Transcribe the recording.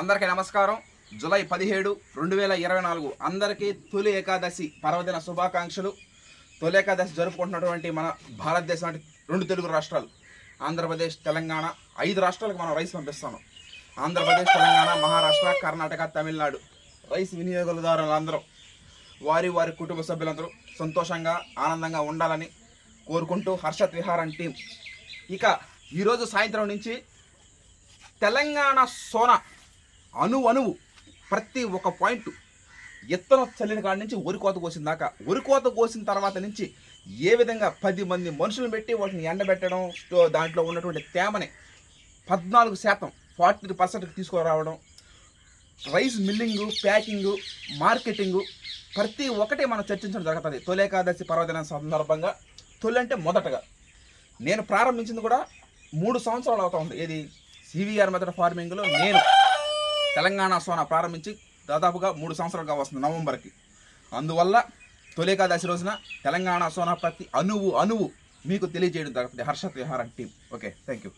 అందరికీ నమస్కారం. జూలై పదిహేడు రెండు వేల ఇరవై నాలుగు అందరికీ తొలి ఏకాదశి పర్వదిన శుభాకాంక్షలు. తొలి ఏకాదశి జరుపుకుంటున్నటువంటి మన భారతదేశం అంటే రెండు తెలుగు రాష్ట్రాలు. ఆంధ్రప్రదేశ్ తెలంగాణ ఐదు రాష్ట్రాలకు మనం రైస్ పంపిస్తాను ఆంధ్రప్రదేశ్ తెలంగాణ మహారాష్ట్ర కర్ణాటక తమిళనాడు రైస్ వినియోగదారులందరూ వారి వారి కుటుంబ సభ్యులందరూ సంతోషంగా ఆనందంగా ఉండాలని కోరుకుంటూ హర్షత్ విహారం టీం. ఇక ఈరోజు సాయంత్రం నుంచి తెలంగాణ సోనా అణు అణువు. ప్రతి ఒక్క పాయింట్ ఎత్తన చల్లిన కాడి నుంచి వరి కోత కోసిన దాకా. వరి కోత కోసిన తర్వాత నుంచి ఏ విధంగా పది మంది మనుషులను పెట్టి వాటిని ఎండబెట్టడం స్టో దాంట్లో ఉన్నటువంటి తేమని పద్నాలుగు శాతం ఫార్టీ పర్సెంట్కి తీసుకురావడం రైస్ మిల్లింగు ప్యాకింగు మార్కెటింగు ప్రతి ఒక్కటి మనం చర్చించడం జరుగుతుంది. తొలి ఏకాదశి పర్వదినం సందర్భంగా. తొలి అంటే మొదటగా. నేను ప్రారంభించింది కూడా మూడు సంవత్సరాలు అవుతా ఉంది. ఏది? సివిఆర్ మెథడ్ ఫార్మింగ్లో నేను. తెలంగాణ సోనా ప్రారంభించి దాదాపుగా మూడు సంవత్సరాలుగా వస్తుంది నవంబర్కి. అందువల్ల తొలి ఏకాదశి రోజున తెలంగాణ సోనా ప్రతి అణువు అణువు మీకు తెలియజేయడం జరుగుతుంది హర్షత్ విహారం టీం ఓకే థ్యాంక్ యూ